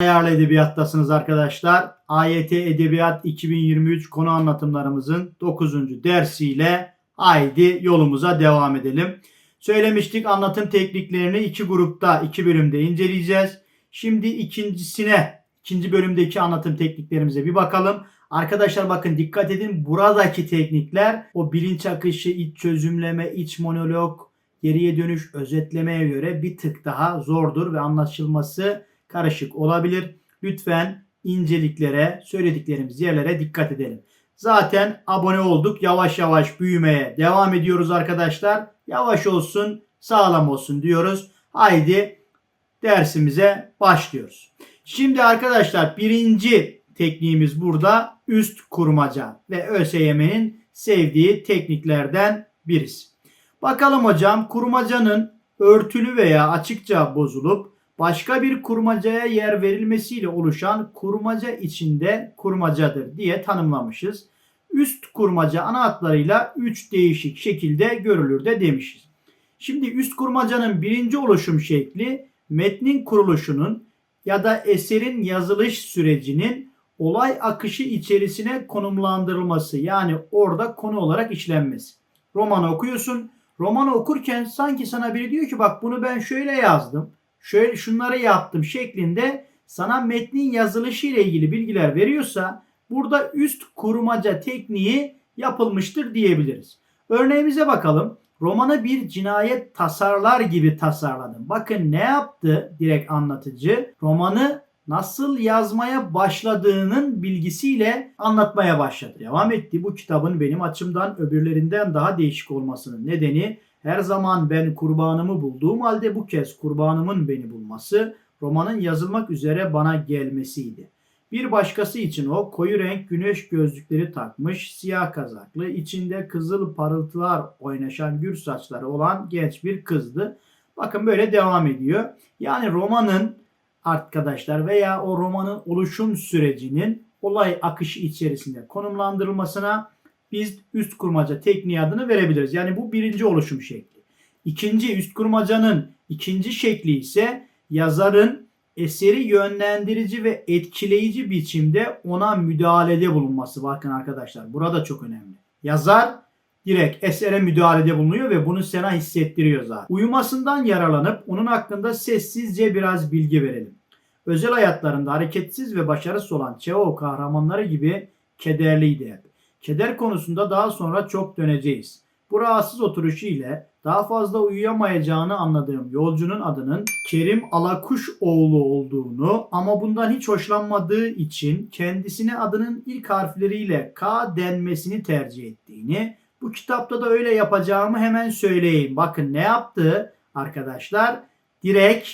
Ayarlı edebiyattasınız arkadaşlar. AYT Edebiyat 2023 konu anlatımlarımızın 9. dersiyle haydi yolumuza devam edelim. Söylemiştik anlatım tekniklerini iki grupta, iki bölümde inceleyeceğiz. Şimdi ikincisine, ikinci bölümdeki anlatım tekniklerimize bir bakalım. Arkadaşlar bakın dikkat edin buradaki teknikler o bilinç akışı, iç çözümleme, iç monolog, geriye dönüş, özetlemeye göre bir tık daha zordur ve anlaşılması karışık olabilir. Lütfen inceliklere, söylediklerimiz yerlere dikkat edelim. Zaten abone olduk. Yavaş yavaş büyümeye devam ediyoruz arkadaşlar. Yavaş olsun, sağlam olsun diyoruz. Haydi dersimize başlıyoruz. Şimdi arkadaşlar birinci tekniğimiz burada üst kurmaca ve ÖSYM'nin sevdiği tekniklerden birisi. Bakalım hocam kurmacanın örtülü veya açıkça bozulup başka bir kurmacaya yer verilmesiyle oluşan kurmaca içinde kurmacadır diye tanımlamışız. Üst kurmaca ana hatlarıyla 3 değişik şekilde görülür de demişiz. Şimdi üst kurmacanın birinci oluşum şekli metnin kuruluşunun ya da eserin yazılış sürecinin olay akışı içerisine konumlandırılması yani orada konu olarak işlenmesi. Romanı okuyorsun. Romanı okurken sanki sana biri diyor ki bak bunu ben şöyle yazdım. Şöyle şunları yaptım şeklinde sana metnin yazılışı ile ilgili bilgiler veriyorsa burada üst kurmaca tekniği yapılmıştır diyebiliriz. Örneğimize bakalım. Romanı bir cinayet tasarlar gibi tasarladım. Bakın ne yaptı direkt anlatıcı? Romanı nasıl yazmaya başladığının bilgisiyle anlatmaya başladı. Devam etti. Bu kitabın benim açımdan öbürlerinden daha değişik olmasının nedeni her zaman ben kurbanımı bulduğum halde bu kez kurbanımın beni bulması romanın yazılmak üzere bana gelmesiydi. Bir başkası için o koyu renk güneş gözlükleri takmış, siyah kazaklı, içinde kızıl parıltılar oynaşan gür saçları olan genç bir kızdı. Bakın böyle devam ediyor. Yani romanın arkadaşlar veya o romanın oluşum sürecinin olay akışı içerisinde konumlandırılmasına biz üst kurmaca tekniği adını verebiliriz. Yani bu birinci oluşum şekli. İkinci üst kurmacanın ikinci şekli ise yazarın eseri yönlendirici ve etkileyici biçimde ona müdahalede bulunması. Bakın arkadaşlar burada çok önemli. Yazar direkt esere müdahalede bulunuyor ve bunu sana hissettiriyor zaten. Uyumasından yararlanıp onun hakkında sessizce biraz bilgi verelim. Özel hayatlarında hareketsiz ve başarısız olan Çehov kahramanları gibi kederliydi hep. Keder konusunda daha sonra çok döneceğiz. Bu rahatsız oturuşu ile daha fazla uyuyamayacağını anladığım yolcunun adının Kerim Alakuş oğlu olduğunu ama bundan hiç hoşlanmadığı için kendisine adının ilk harfleriyle K denmesini tercih ettiğini, bu kitapta da öyle yapacağımı hemen söyleyeyim. Bakın ne yaptı arkadaşlar? Direkt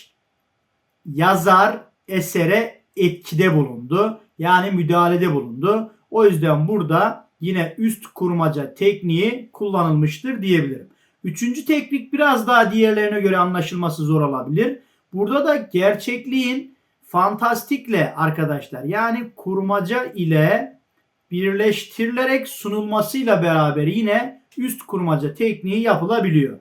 yazar esere etkide bulundu. Yani müdahalede bulundu. O yüzden burada yine üst kurmaca tekniği kullanılmıştır diyebilirim. Üçüncü teknik biraz daha diğerlerine göre anlaşılması zor olabilir. Burada da gerçekliğin fantastikle arkadaşlar yani kurmaca ile birleştirilerek sunulmasıyla beraber yine üst kurmaca tekniği yapılabiliyor.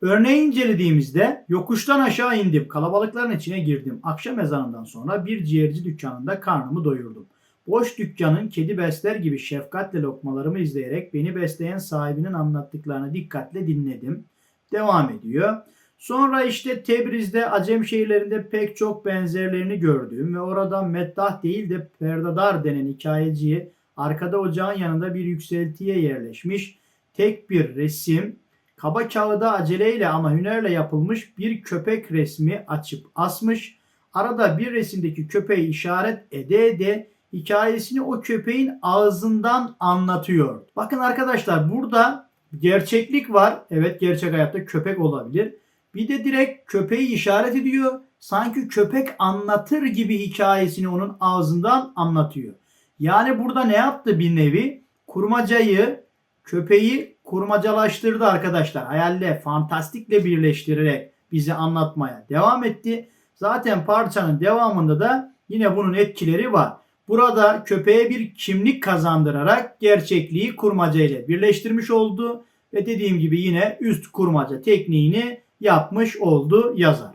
Örneği incelediğimizde yokuştan aşağı indim, kalabalıkların içine girdim. Akşam ezanından sonra bir ciğerci dükkanında karnımı doyurdum. Boş dükkanın kedi besler gibi şefkatle lokmalarımı izleyerek beni besleyen sahibinin anlattıklarını dikkatle dinledim. Devam ediyor. Sonra işte Tebriz'de Acem şehirlerinde pek çok benzerlerini gördüğüm ve orada meddah değil de perdadar denen hikayeciyi arkada ocağın yanında bir yükseltiye yerleşmiş tek bir resim kaba kağıda aceleyle ama hünerle yapılmış bir köpek resmi açıp asmış. Arada bir resimdeki köpeği işaret ede ede hikayesini o köpeğin ağzından anlatıyor. Bakın arkadaşlar burada gerçeklik var. Evet gerçek hayatta köpek olabilir. Bir de direkt köpeği işaret ediyor. Sanki köpek anlatır gibi hikayesini onun ağzından anlatıyor. Yani burada ne yaptı bir nevi? Kurmacayı, köpeği kurmacalaştırdı arkadaşlar. Hayalle, fantastikle birleştirerek bizi anlatmaya devam etti. Zaten parçanın devamında da yine bunun etkileri var. Burada köpeğe bir kimlik kazandırarak gerçekliği kurmaca ile birleştirmiş oldu ve dediğim gibi yine üst kurmaca tekniğini yapmış oldu yazar.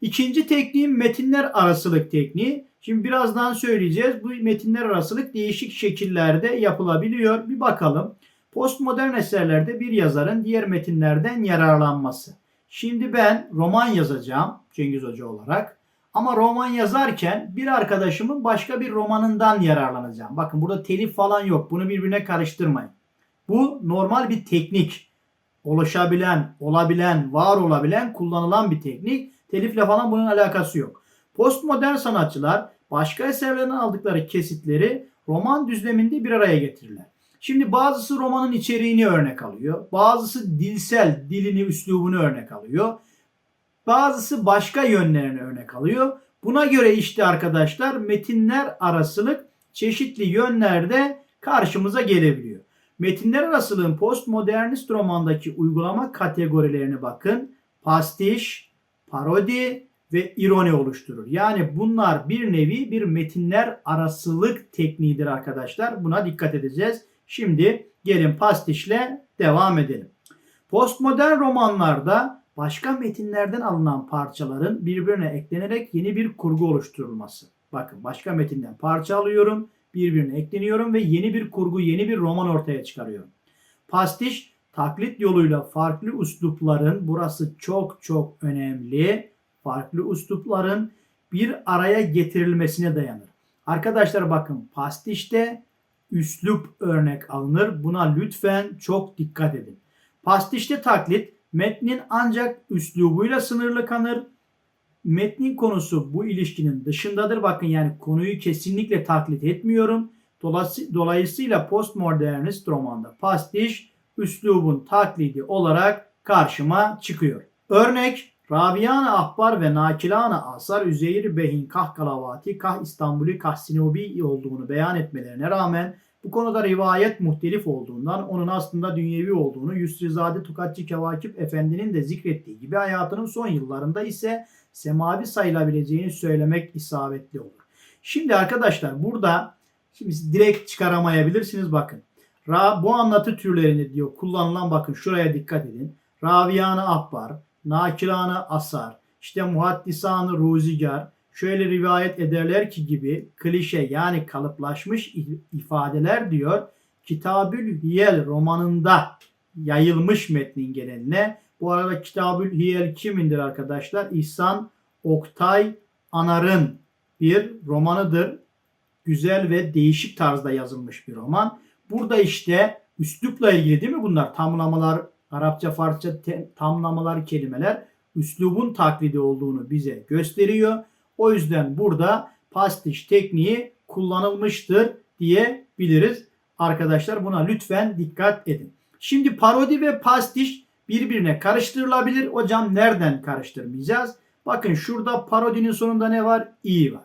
İkinci tekniğim metinler arasılık tekniği. Şimdi birazdan söyleyeceğiz. Bu metinler arasılık değişik şekillerde yapılabiliyor. Bir bakalım. Postmodern eserlerde bir yazarın diğer metinlerden yararlanması. Şimdi ben roman yazacağım Cengiz Hoca olarak. Ama roman yazarken bir arkadaşımın başka bir romanından yararlanacağım. Bakın burada telif falan yok. Bunu birbirine karıştırmayın. Bu normal bir teknik. Oluşabilen, olabilen, var olabilen, kullanılan bir teknik. Telifle falan bunun alakası yok. Postmodern sanatçılar başka eserlerden aldıkları kesitleri roman düzleminde bir araya getirirler. Şimdi bazısı romanın içeriğini örnek alıyor. Bazısı dilsel, dilini, üslubunu örnek alıyor. Bazısı başka yönlerini örnek alıyor. Buna göre işte arkadaşlar metinler arasılık çeşitli yönlerde karşımıza gelebiliyor. Metinler arasılığın postmodernist romandaki uygulama kategorilerine bakın. Pastiş, parodi ve ironi oluşturur. Yani bunlar bir nevi bir metinler arasılık tekniğidir arkadaşlar. Buna dikkat edeceğiz. Şimdi gelin pastişle devam edelim. Postmodern romanlarda başka metinlerden alınan parçaların birbirine eklenerek yeni bir kurgu oluşturulması. Bakın başka metinden parça alıyorum, birbirine ekleniyorum ve yeni bir kurgu, yeni bir roman ortaya çıkarıyorum. Pastiş taklit yoluyla farklı üslupların, burası çok çok önemli, farklı üslupların bir araya getirilmesine dayanır. Arkadaşlar bakın pastişte üslup örnek alınır. Buna lütfen çok dikkat edin. Pastişte taklit metnin ancak üslubuyla sınırlı kalır. Metnin konusu bu ilişkinin dışındadır. Bakın yani konuyu kesinlikle taklit etmiyorum. Dolayısıyla postmodernist romanda pastiş üslubun taklidi olarak karşıma çıkıyor. Örnek Rabiana Ahbar ve Nakilana Asar Üzeyir Behin Kah Galavati Kah İstanbul'i Kah Sinobi olduğunu beyan etmelerine rağmen bu konuda rivayet muhtelif olduğundan onun aslında dünyevi olduğunu Yusrizade Tukatçı Kevakip Efendi'nin de zikrettiği gibi hayatının son yıllarında ise semavi sayılabileceğini söylemek isabetli olur. Şimdi arkadaşlar burada şimdi direkt çıkaramayabilirsiniz bakın. Ra, bu anlatı türlerini diyor kullanılan bakın şuraya dikkat edin. Raviyanı Ahbar, Nakiranı Asar, işte Muhaddisanı Ruzigar, şöyle rivayet ederler ki gibi klişe yani kalıplaşmış ifadeler diyor. Kitabül Hiyel romanında yayılmış metnin geneline. Bu arada Kitabül Hiyel kimindir arkadaşlar? İhsan Oktay Anar'ın bir romanıdır. Güzel ve değişik tarzda yazılmış bir roman. Burada işte üslupla ilgili değil mi bunlar? Tamlamalar, Arapça, Farsça tamlamalar, kelimeler üslubun taklidi olduğunu bize gösteriyor. O yüzden burada pastiş tekniği kullanılmıştır diyebiliriz. Arkadaşlar buna lütfen dikkat edin. Şimdi parodi ve pastiş birbirine karıştırılabilir. Hocam nereden karıştırmayacağız? Bakın şurada parodinin sonunda ne var? İ var.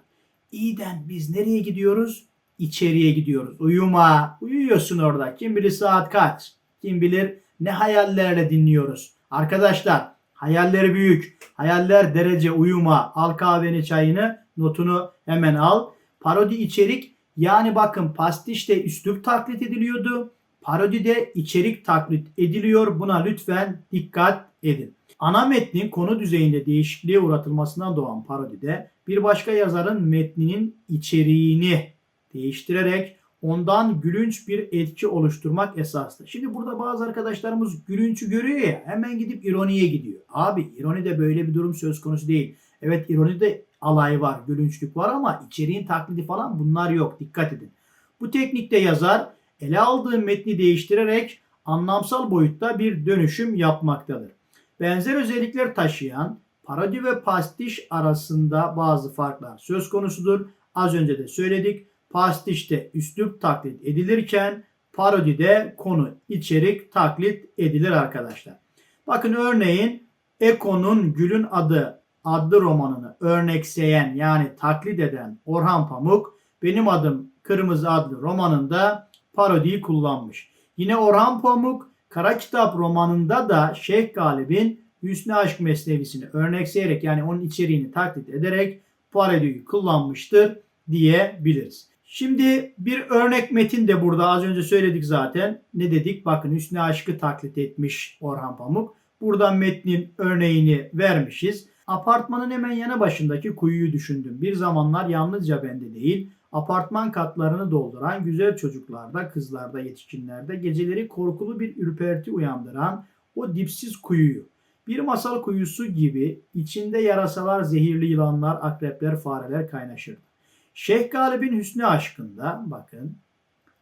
İ'den biz nereye gidiyoruz? İçeriye gidiyoruz. Uyuma. Uyuyorsun orada. Kim bilir saat kaç? Kim bilir ne hayallerle dinliyoruz. Arkadaşlar Hayalleri büyük. Hayaller derece uyuma. Al kahveni çayını notunu hemen al. Parodi içerik yani bakın pastişte üslup taklit ediliyordu. Parodide içerik taklit ediliyor. Buna lütfen dikkat edin. Ana metnin konu düzeyinde değişikliğe uğratılmasından doğan parodide bir başka yazarın metninin içeriğini değiştirerek ondan gülünç bir etki oluşturmak esastır. Şimdi burada bazı arkadaşlarımız gülünçü görüyor ya hemen gidip ironiye gidiyor. Abi ironide böyle bir durum söz konusu değil. Evet ironide alay var, gülünçlük var ama içeriğin taklidi falan bunlar yok. Dikkat edin. Bu teknikte yazar ele aldığı metni değiştirerek anlamsal boyutta bir dönüşüm yapmaktadır. Benzer özellikler taşıyan parodi ve pastiş arasında bazı farklar söz konusudur. Az önce de söyledik pastişte üslup taklit edilirken parodide konu içerik taklit edilir arkadaşlar. Bakın örneğin Eko'nun Gül'ün adı adlı romanını örnekseyen yani taklit eden Orhan Pamuk Benim Adım Kırmızı adlı romanında parodiyi kullanmış. Yine Orhan Pamuk Kara Kitap romanında da Şeyh Galip'in Hüsnü Aşk Mesnevisini örnekseyerek yani onun içeriğini taklit ederek parodiyi kullanmıştır diyebiliriz. Şimdi bir örnek metin de burada az önce söyledik zaten. Ne dedik? Bakın Hüsnü Aşk'ı taklit etmiş Orhan Pamuk. Buradan metnin örneğini vermişiz. Apartmanın hemen yanı başındaki kuyuyu düşündüm. Bir zamanlar yalnızca bende değil, apartman katlarını dolduran güzel çocuklarda, kızlarda, yetişkinlerde geceleri korkulu bir ürperti uyandıran o dipsiz kuyuyu. Bir masal kuyusu gibi içinde yarasalar, zehirli yılanlar, akrepler, fareler kaynaşırdı. Şeyh Galip'in Hüsnü aşkında bakın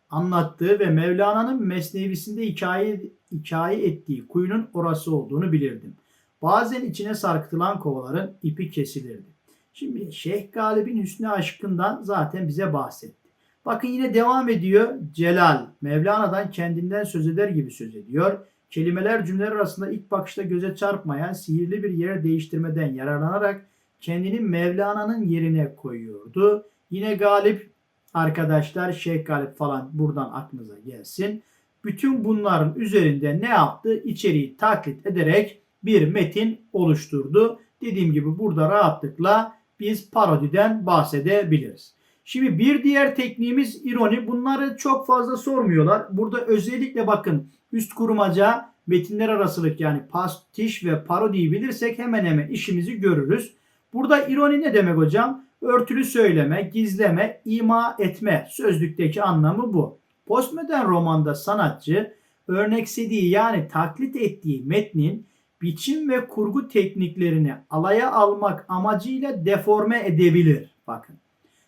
anlattığı ve Mevlana'nın Mesnevisinde hikaye, hikaye ettiği kuyunun orası olduğunu bilirdim. Bazen içine sarkıtılan kovaların ipi kesilirdi. Şimdi Şeyh Galip'in Hüsnü aşkından zaten bize bahsetti. Bakın yine devam ediyor. Celal, Mevlana'dan kendinden söz eder gibi söz ediyor. Kelimeler cümleler arasında ilk bakışta göze çarpmayan sihirli bir yer değiştirmeden yararlanarak kendini Mevlana'nın yerine koyuyordu. Yine Galip arkadaşlar Şeyh Galip falan buradan aklınıza gelsin. Bütün bunların üzerinde ne yaptı? İçeriği taklit ederek bir metin oluşturdu. Dediğim gibi burada rahatlıkla biz parodiden bahsedebiliriz. Şimdi bir diğer tekniğimiz ironi. Bunları çok fazla sormuyorlar. Burada özellikle bakın üst kurumaca metinler arasılık yani pastiş ve parodiyi bilirsek hemen hemen işimizi görürüz. Burada ironi ne demek hocam? Örtülü söyleme, gizleme, ima etme sözlükteki anlamı bu. Postmodern romanda sanatçı örneksediği yani taklit ettiği metnin biçim ve kurgu tekniklerini alaya almak amacıyla deforme edebilir. Bakın.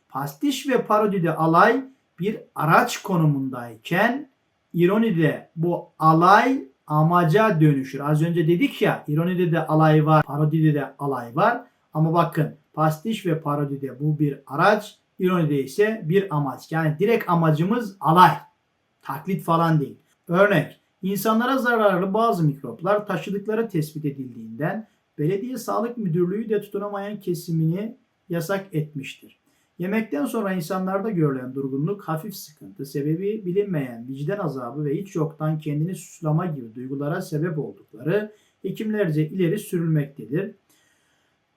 Pastiş ve parodide alay bir araç konumundayken ironide bu alay amaca dönüşür. Az önce dedik ya ironide de alay var, parodide de alay var. Ama bakın pastiş ve parodide bu bir araç, ironide ise bir amaç. Yani direkt amacımız alay. Taklit falan değil. Örnek İnsanlara zararlı bazı mikroplar taşıdıkları tespit edildiğinden belediye sağlık müdürlüğü de tutunamayan kesimini yasak etmiştir. Yemekten sonra insanlarda görülen durgunluk, hafif sıkıntı, sebebi bilinmeyen vicdan azabı ve hiç yoktan kendini suçlama gibi duygulara sebep oldukları hekimlerce ileri sürülmektedir.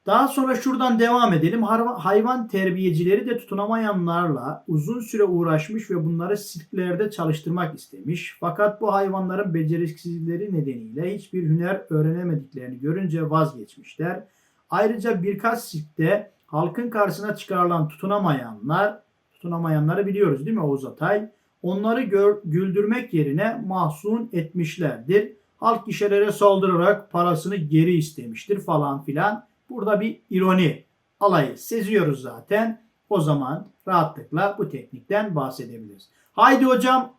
Daha sonra şuradan devam edelim. Hayvan terbiyecileri de tutunamayanlarla uzun süre uğraşmış ve bunları sirklerde çalıştırmak istemiş. Fakat bu hayvanların beceriksizlikleri nedeniyle hiçbir hüner öğrenemediklerini görünce vazgeçmişler. Ayrıca birkaç sirkte halkın karşısına çıkarılan tutunamayanlar, tutunamayanları biliyoruz değil mi Oğuz Atay? Onları gör, güldürmek yerine mahzun etmişlerdir. Halk kişilere saldırarak parasını geri istemiştir falan filan. Burada bir ironi alayı seziyoruz zaten. O zaman rahatlıkla bu teknikten bahsedebiliriz. Haydi hocam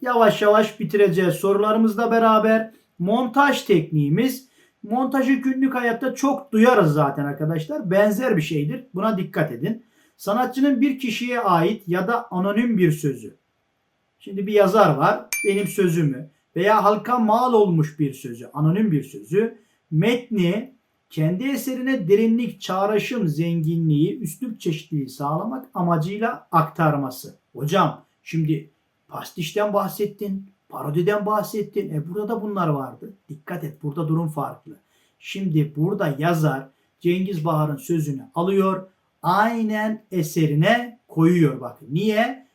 yavaş yavaş bitireceğiz sorularımızla beraber. Montaj tekniğimiz montajı günlük hayatta çok duyarız zaten arkadaşlar. Benzer bir şeydir. Buna dikkat edin. Sanatçının bir kişiye ait ya da anonim bir sözü. Şimdi bir yazar var. Benim sözümü veya halka mal olmuş bir sözü, anonim bir sözü metni kendi eserine derinlik, çağrışım, zenginliği, üslup çeşitliliği sağlamak amacıyla aktarması. Hocam şimdi pastişten bahsettin, parodiden bahsettin. E burada da bunlar vardı. Dikkat et burada durum farklı. Şimdi burada yazar Cengiz Bahar'ın sözünü alıyor, aynen eserine koyuyor bakın. Niye?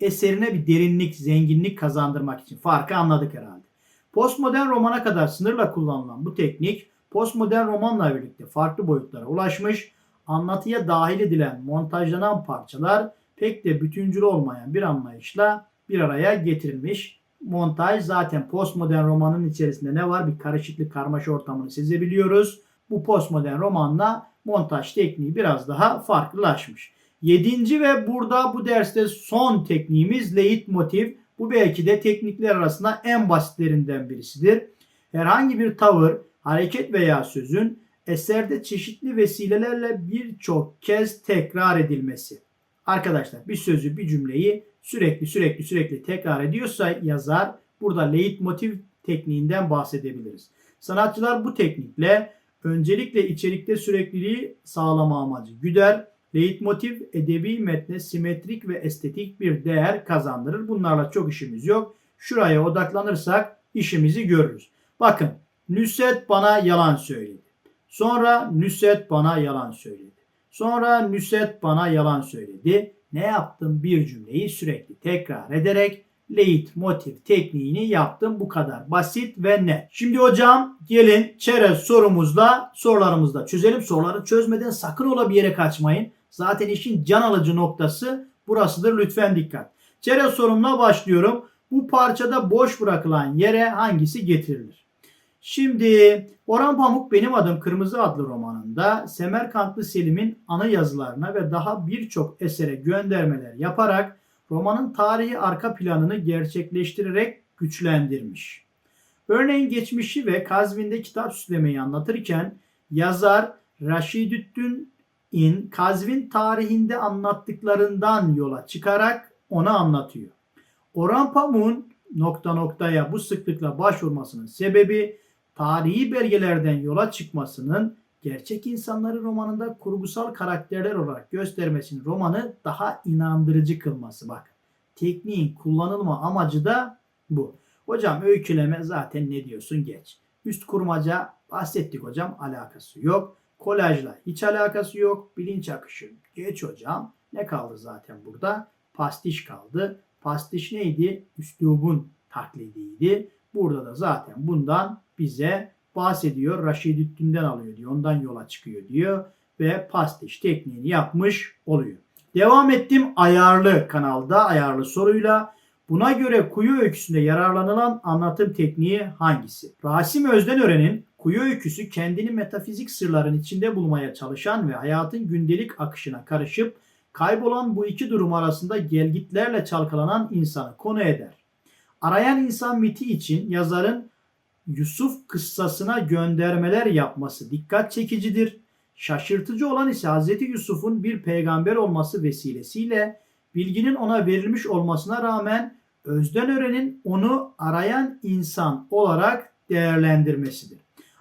Eserine bir derinlik, zenginlik kazandırmak için. Farkı anladık herhalde. Postmodern romana kadar sınırla kullanılan bu teknik postmodern romanla birlikte farklı boyutlara ulaşmış, anlatıya dahil edilen montajlanan parçalar pek de bütüncül olmayan bir anlayışla bir araya getirilmiş. Montaj zaten postmodern romanın içerisinde ne var? Bir karışıklık karmaşa ortamını sezebiliyoruz. Bu postmodern romanla montaj tekniği biraz daha farklılaşmış. Yedinci ve burada bu derste son tekniğimiz leitmotiv. Bu belki de teknikler arasında en basitlerinden birisidir. Herhangi bir tavır, hareket veya sözün eserde çeşitli vesilelerle birçok kez tekrar edilmesi. Arkadaşlar bir sözü bir cümleyi sürekli sürekli sürekli tekrar ediyorsa yazar burada leitmotiv tekniğinden bahsedebiliriz. Sanatçılar bu teknikle öncelikle içerikte sürekliliği sağlama amacı güder. Leitmotiv edebi metne simetrik ve estetik bir değer kazandırır. Bunlarla çok işimiz yok. Şuraya odaklanırsak işimizi görürüz. Bakın Nüset bana yalan söyledi. Sonra Nüset bana yalan söyledi. Sonra Nüset bana yalan söyledi. Ne yaptım? Bir cümleyi sürekli tekrar ederek leit motif tekniğini yaptım. Bu kadar basit ve net. Şimdi hocam gelin çerez sorumuzla sorularımızda çözelim. Soruları çözmeden sakın ola bir yere kaçmayın. Zaten işin can alıcı noktası burasıdır. Lütfen dikkat. Çerez sorumla başlıyorum. Bu parçada boş bırakılan yere hangisi getirilir? Şimdi Orhan Pamuk Benim Adım Kırmızı adlı romanında Semerkantlı Selim'in anı yazılarına ve daha birçok esere göndermeler yaparak romanın tarihi arka planını gerçekleştirerek güçlendirmiş. Örneğin geçmişi ve Kazvin'de kitap süslemeyi anlatırken yazar Raşidüddin'in Kazvin tarihinde anlattıklarından yola çıkarak onu anlatıyor. Orhan Pamuk'un nokta noktaya bu sıklıkla başvurmasının sebebi tarihi belgelerden yola çıkmasının gerçek insanları romanında kurgusal karakterler olarak göstermesinin romanı daha inandırıcı kılması. Bak tekniğin kullanılma amacı da bu. Hocam öyküleme zaten ne diyorsun geç. Üst kurmaca bahsettik hocam alakası yok. Kolajla hiç alakası yok. Bilinç akışı geç hocam. Ne kaldı zaten burada? Pastiş kaldı. Pastiş neydi? Üslubun taklidiydi. Burada da zaten bundan bize bahsediyor. Raşidüddin'den alıyor diyor. Ondan yola çıkıyor diyor. Ve pastiş tekniğini yapmış oluyor. Devam ettim ayarlı kanalda ayarlı soruyla. Buna göre kuyu öyküsünde yararlanılan anlatım tekniği hangisi? Rasim Özdenören'in kuyu öyküsü kendini metafizik sırların içinde bulmaya çalışan ve hayatın gündelik akışına karışıp kaybolan bu iki durum arasında gelgitlerle çalkalanan insanı konu eder. Arayan insan miti için yazarın Yusuf kıssasına göndermeler yapması dikkat çekicidir. Şaşırtıcı olan ise Hz. Yusuf'un bir peygamber olması vesilesiyle bilginin ona verilmiş olmasına rağmen Özdenören'in onu arayan insan olarak değerlendirmesidir.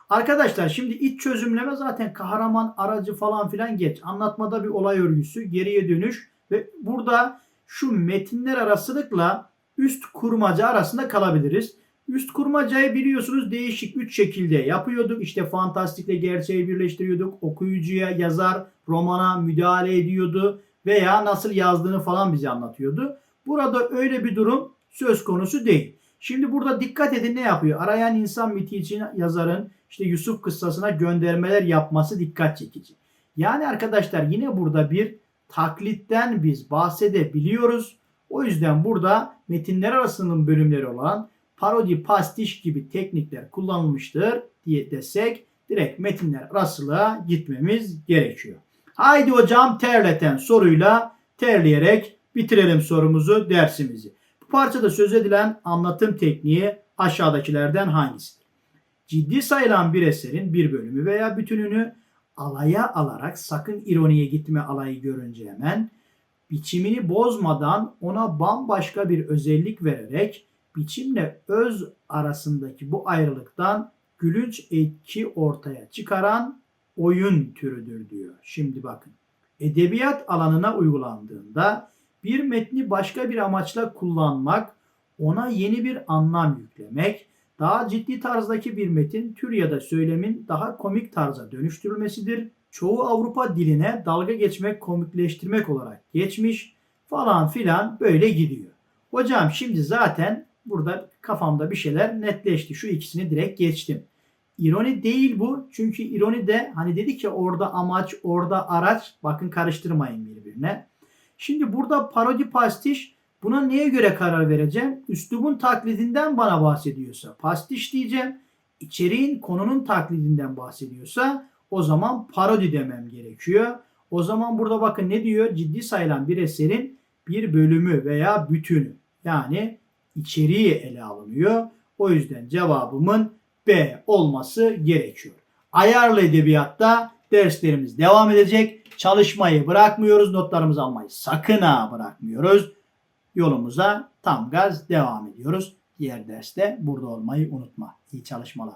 Arkadaşlar şimdi iç çözümleme zaten kahraman aracı falan filan geç. Anlatmada bir olay örgüsü, geriye dönüş ve burada şu metinler arasılıkla üst kurmaca arasında kalabiliriz. Üst kurmacayı biliyorsunuz değişik 3 şekilde yapıyorduk. İşte fantastikle gerçeği birleştiriyorduk. Okuyucuya, yazar, romana müdahale ediyordu veya nasıl yazdığını falan bize anlatıyordu. Burada öyle bir durum söz konusu değil. Şimdi burada dikkat edin ne yapıyor? Arayan insan miti için yazarın işte Yusuf kıssasına göndermeler yapması dikkat çekici. Yani arkadaşlar yine burada bir taklitten biz bahsedebiliyoruz. O yüzden burada metinler arasının bölümleri olan parodi, pastiş gibi teknikler kullanılmıştır diye desek direkt metinler arasılığa gitmemiz gerekiyor. Haydi hocam terleten soruyla terleyerek bitirelim sorumuzu, dersimizi. Bu parçada söz edilen anlatım tekniği aşağıdakilerden hangisidir? Ciddi sayılan bir eserin bir bölümü veya bütününü alaya alarak sakın ironiye gitme alayı görünce hemen biçimini bozmadan ona bambaşka bir özellik vererek biçimle öz arasındaki bu ayrılıktan gülünç etki ortaya çıkaran oyun türüdür diyor. Şimdi bakın. Edebiyat alanına uygulandığında bir metni başka bir amaçla kullanmak, ona yeni bir anlam yüklemek, daha ciddi tarzdaki bir metin tür ya da söylemin daha komik tarza dönüştürülmesidir. Çoğu Avrupa diline dalga geçmek, komikleştirmek olarak geçmiş falan filan böyle gidiyor. Hocam şimdi zaten burada kafamda bir şeyler netleşti. Şu ikisini direkt geçtim. İroni değil bu. Çünkü ironi de hani dedik ya orada amaç, orada araç. Bakın karıştırmayın birbirine. Şimdi burada parodi pastiş buna neye göre karar vereceğim? Üslubun taklidinden bana bahsediyorsa pastiş diyeceğim. İçeriğin konunun taklidinden bahsediyorsa o zaman parodi demem gerekiyor. O zaman burada bakın ne diyor? Ciddi sayılan bir eserin bir bölümü veya bütünü. Yani içeriği ele alınıyor. O yüzden cevabımın B olması gerekiyor. Ayarlı edebiyatta derslerimiz devam edecek. Çalışmayı bırakmıyoruz. Notlarımızı almayı sakın ha bırakmıyoruz. Yolumuza tam gaz devam ediyoruz. Diğer derste burada olmayı unutma. İyi çalışmalar.